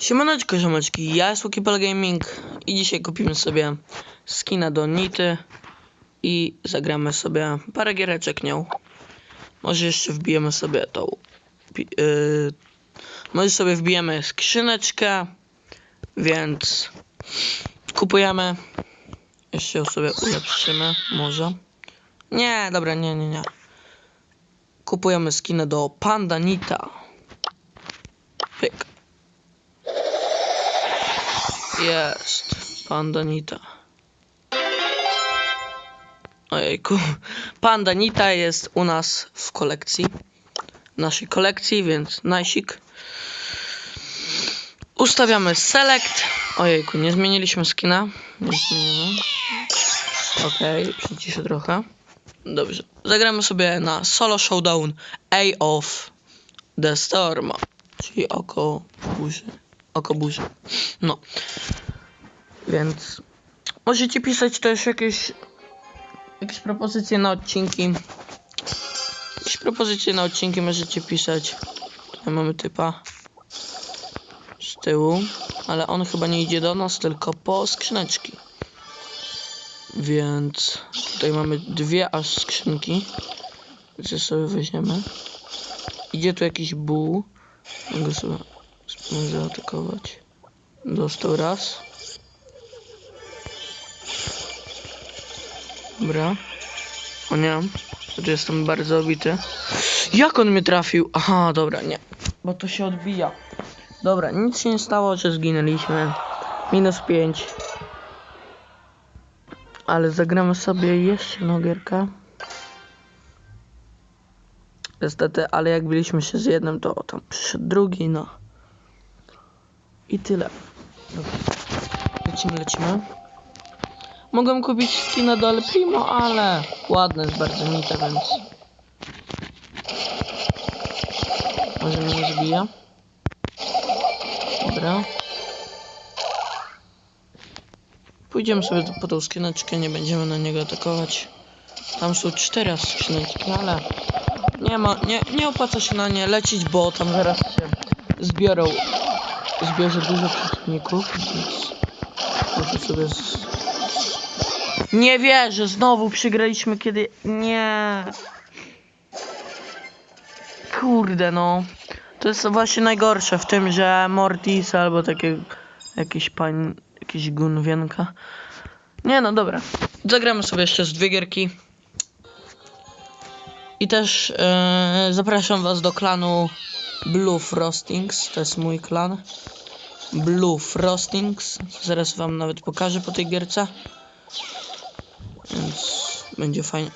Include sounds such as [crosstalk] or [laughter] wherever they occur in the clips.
Siemaneczko, ziomeczki, ja jest Łukipel Gaming i dzisiaj kupimy sobie skina do Nity i zagramy sobie parę giereczek nią. Może jeszcze wbijemy sobie tą... Yy, może sobie wbijemy skrzyneczkę, więc kupujemy. Jeszcze ją sobie ulepszymy, może. Nie, dobra, nie, nie, nie. Kupujemy skinę do Panda Nita. Jest. Pandanita. Ojejku. Pandanita jest u nas w kolekcji. Naszej kolekcji, więc najsik. Ustawiamy select. Ojejku, nie zmieniliśmy skina. Nie. Okej, przyciszę trochę. Dobrze. Zagramy sobie na solo showdown A of the Storm. Czyli oko burzy. Oko burzy. No. Więc możecie pisać też jakieś jakieś propozycje na odcinki. Jakieś propozycje na odcinki możecie pisać. Tutaj mamy typa z tyłu, ale on chyba nie idzie do nas, tylko po skrzyneczki. Więc tutaj mamy dwie aż skrzynki. Je sobie weźmiemy. Idzie tu jakiś buł. Mogę sobie zaatakować. Dostał raz. Dobra. O nie. Tu jestem bardzo obity. Jak on mnie trafił? Aha, dobra, nie. Bo to się odbija. Dobra, nic się nie stało, że zginęliśmy. Minus 5. Ale zagramy sobie jeszcze jedną gierkę. Niestety, ale jak byliśmy się z jednym, to tam przyszedł drugi, no. I tyle. Dobra. Lecimy, lecimy. Mogłem kupić skina do El Primo, ale ładne jest bardzo nite, więc... Może mnie nie zabija. Dobra. Pójdziemy sobie po tą skrzyneczkę, nie będziemy na niego atakować. Tam są cztery skrzyneczki, ale nie ma, nie, nie opłaca się na nie lecieć, bo tam zaraz się zbiorą, zbierze dużo przeciwników, więc muszę sobie z... Nie wierzę, znowu przegraliśmy kiedy... Nie. Kurde no. To jest właśnie najgorsze w tym, że Mortis albo takie jakiś pań, jakiś gunwienka. Nie no, dobra. Zagramy sobie jeszcze z dwie gierki. I też e, zapraszam was do klanu Blue Frostings. To jest mój klan. Blue Frostings. Zaraz wam nawet pokażę po tej gierce. Więc będzie fajnie.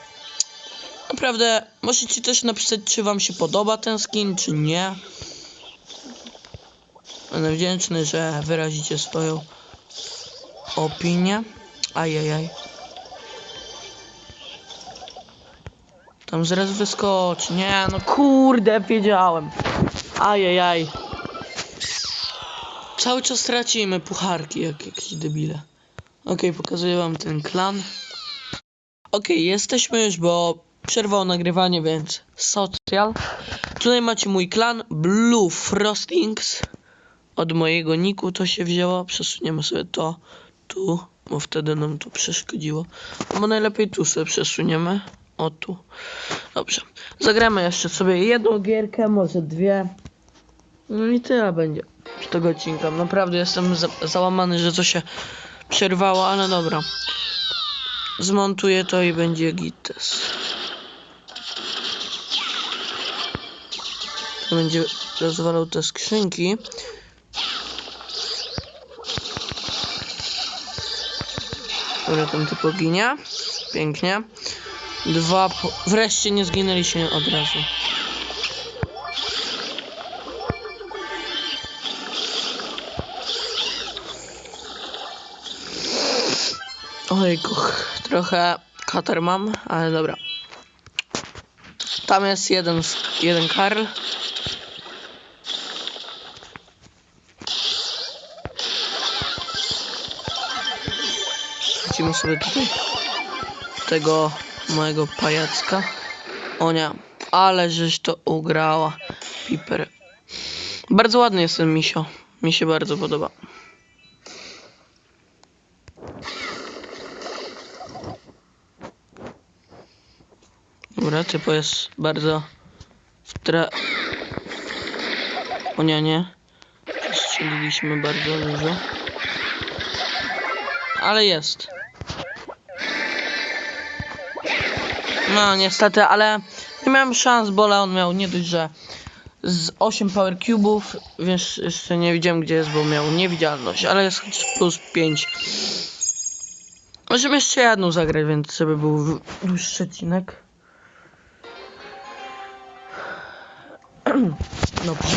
Naprawdę, możecie też napisać, czy wam się podoba ten skin, czy nie. Będę wdzięczny, że wyrazicie swoją opinię. Ajajaj. Tam zaraz wyskoczy. Nie, no kurde, wiedziałem. Ajajaj. Cały czas tracimy pucharki, jak jakieś debile. Okej, pokazuję wam ten klan. Okej, jesteśmy już, bo przerwało nagrywanie, więc social. Tutaj macie mój klan Blue Frostings. Od mojego niku to się wzięło. Przesuniemy sobie to tu, bo wtedy nam to przeszkodziło. Bo najlepiej tu sobie przesuniemy. O tu. Dobrze. Zagramy jeszcze sobie jedną gierkę, może dwie. No i tyle będzie z tego odcinka. Naprawdę jestem za załamany, że to się przerwało, ale dobra. Zmontuję to i będzie gites. Będzie rozwalał te skrzynki. Dobra, tam to poginie. Pięknie. Dwa. Po... Wreszcie nie zginęliśmy od razu. Ojku, trochę katar mam, ale dobra. Tam jest jeden, jeden Karl. Wrócimy sobie tutaj tego mojego pajacka. O nie, ale żeś to ugrała. Piper. Bardzo ładny jest ten misio. Mi się bardzo podoba. Dobra, typo jest bardzo w tra... O nie, nie. Strzeliliśmy bardzo dużo. Ale jest. No niestety, ale nie miałem szans, bo Leon miał nie dość, że z 8 power cubów, więc jeszcze nie widziałem gdzie jest, bo miał niewidzialność, ale jest plus 5. Możemy jeszcze jedną zagrać, więc żeby był dłuższy odcinek. [clears throat] Dobrze.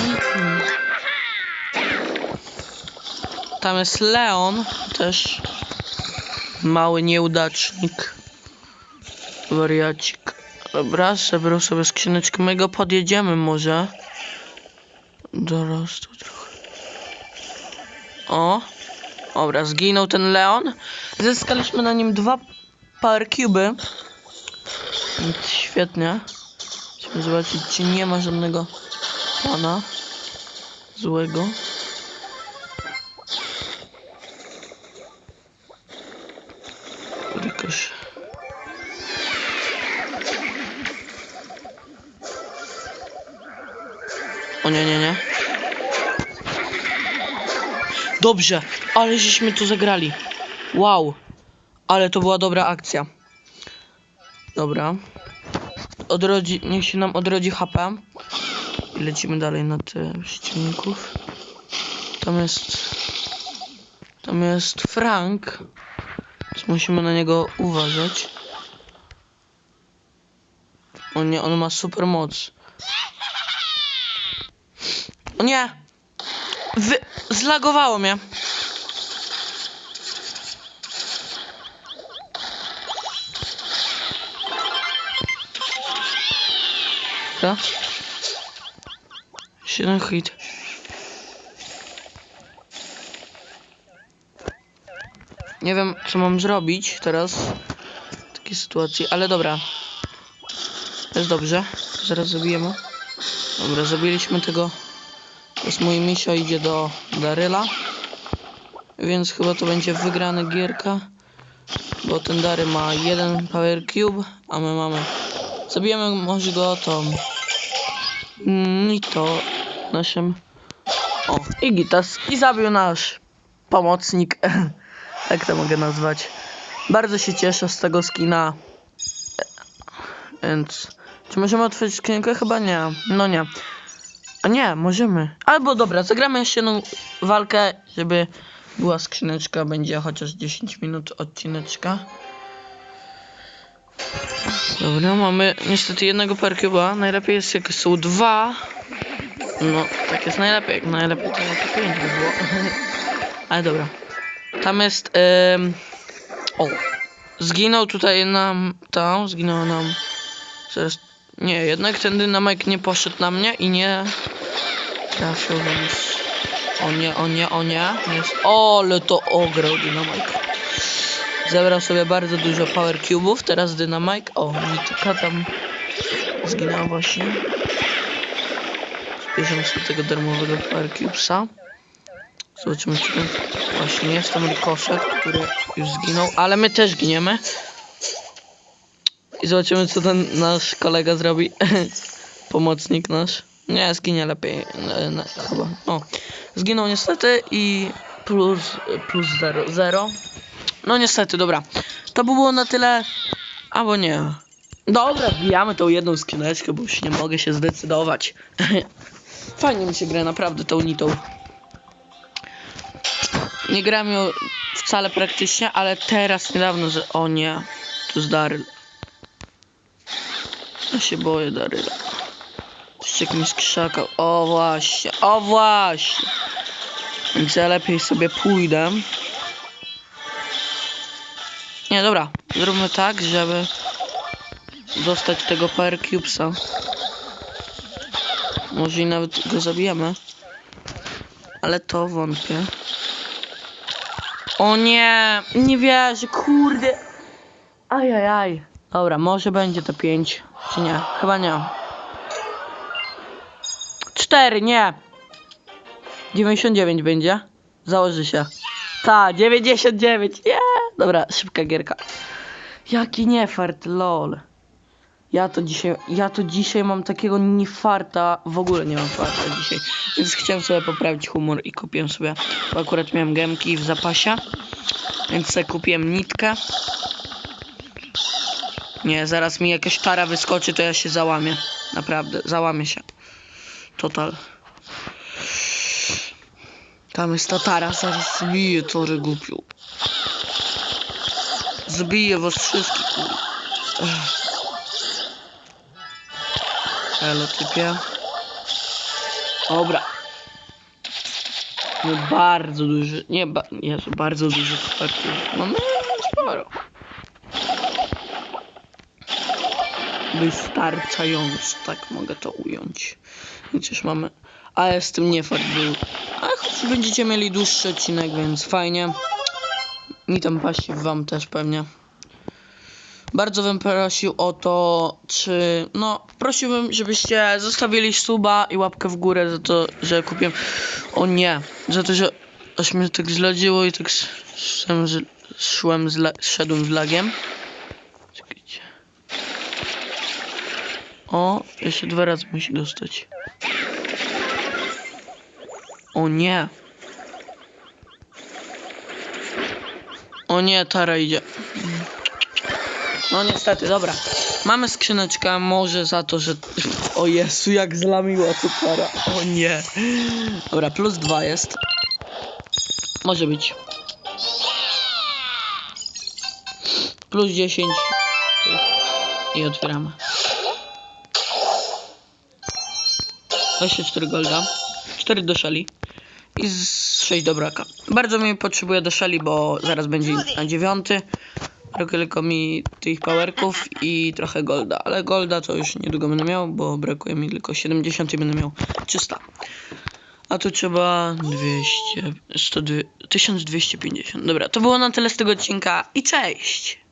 Tam jest Leon, też mały nieudacznik. Wariacik. Dobra, zebrał sobie skrzyneczkę. My go podjedziemy może. Dorosł trochę. O. Dobra, zginął ten Leon. Zyskaliśmy na nim dwa power cube. Świetnie. Musimy zobaczyć, czy nie ma żadnego pana złego. O nie, nie, nie. Dobrze, ale żeśmy to zagrali. Wow. Ale to była dobra akcja. Dobra. Odrodzi, niech się nam odrodzi HP. I lecimy dalej na te przeciwników. Tam jest... Tam jest Frank. Więc musimy na niego uważać. O nie, on ma super moc. O nie! Wy... Zlagowało mnie. Co? Siedem hit. Nie wiem, co mam zrobić teraz w takiej sytuacji, ale dobra. Jest dobrze. Zaraz zabijemy. Dobra, zabiliśmy tego. Teraz mój misio idzie do Daryla. Więc chyba to będzie wygrana gierka. Bo ten Dary ma jeden Power Cube, a my mamy. Zabijemy może go to. Mm, I to naszym. O, i Gitas. I zabił nasz pomocnik. [laughs] tak to mogę nazwać. Bardzo się cieszę z tego skina. Więc. Czy możemy otworzyć skrzynkę? Chyba nie. No nie. A nie, możemy. Albo dobra, zagramy jeszcze jedną walkę, żeby była skrzyneczka. Będzie chociaż 10 minut odcineczka. Dobra, mamy niestety jednego perkuba. Najlepiej jest jak są dwa. No, tak jest najlepiej. Jak najlepiej to jak pięć by było. [laughs] Ale dobra. Tam jest. Ym... O. Zginął tutaj nam. Tam, zginął nam. Zaraz. Nie, jednak ten dynamek nie poszedł na mnie i nie trafił, więc. O nie, o nie, o nie. Jest. O, ale to ograł dynamik. Zebrał sobie bardzo dużo power cube'ów, teraz dynamite. O, Mityka tam zginęła właśnie. Zbierzemy sobie tego darmowego power cubesa. Zobaczymy, czy. Właśnie jest tam rykoszet, który już zginął, ale my też giniemy. I zobaczymy, co ten nasz kolega zrobi. [laughs] Pomocnik nasz. Nie, zginie lepiej. e, na- chyba. O. Zginął niestety i plus, plus 0. 0. No niestety, dobra. To by było na tyle. Albo nie. Dobra, wbijamy tą jedną skrzyneczkę, bo już nie mogę się zdecydować. [laughs] Fajnie mi się gra naprawdę tą nitą. Nie gram ją wcale praktycznie, ale teraz niedawno, że... O nie, tu Daryl. Ja się boję Daryla. Jeszcze jakimś krzakał. O właśnie, o właśnie. Więc ja lepiej sobie pójdę. Nie, dobra. Zróbmy tak, żeby dostać tego Power Cubesa. Może i nawet go zabijemy. Ale to wątpię. O nie! Nie wierzę, kurde! Ajajaj. Dobra, może będzie to 5. Czy nie? Chyba nie. 4, nie! 99 będzie? Założy się. Ta, 99, nie! Dobra, szybka gierka. Jaki niefart, lol. Ja to dzisiaj, ja to dzisiaj mam takiego niefarta, w ogóle nie mam farta dzisiaj, więc chciałem sobie poprawić humor i kupiłem sobie, bo akurat miałem gemki w zapasie, więc sobie kupiłem nitkę. Nie, zaraz mi jakaś tara wyskoczy, to ja się załamię. Naprawdę, załamię się. Total. Tam jest ta tara, zaraz zbiję tory głupiu. Zbiję was wszystkich. Elo typie. Dobra. No bardzo duży, nie, ba, Jezu, bardzo duży koperty. Mamy sporo. Wystarczająco, tak mogę to ująć. Już mamy. Ale z tym nie fakt był. Ale choć będziecie mieli dłuższy odcinek, więc fajnie. Mi tam pasi wam też pewnie. Bardzo bym prosił o to, czy. No, prosiłbym, żebyście zostawili suba i łapkę w górę za to, że kupiłem. O nie, za to, że aż mnie tak zladziło i tak sz- szłem, z, szłem z, szedłem z lagiem. O, jeszcze dwa razy musi dostać. O nie. O nie, Tara idzie. No niestety, dobra. Mamy skrzyneczkę, może za to, że... O Jezu, jak zlamiła to Tara. O nie. Dobra, plus dwa jest. Może być. Plus 10. I otwieramy. 24 golda. 4 do szali. I z 6 do braka. Bardzo mi potrzebuję do szali, bo zaraz będzie na dziewiąty. Brakuje tylko mi tych powerków i trochę golda. Ale golda to już niedługo będę miał, bo brakuje mi tylko 70 i będę miał 300. A tu trzeba 200, 102, 1250. Dobra, to było na tyle z tego odcinka i cześć!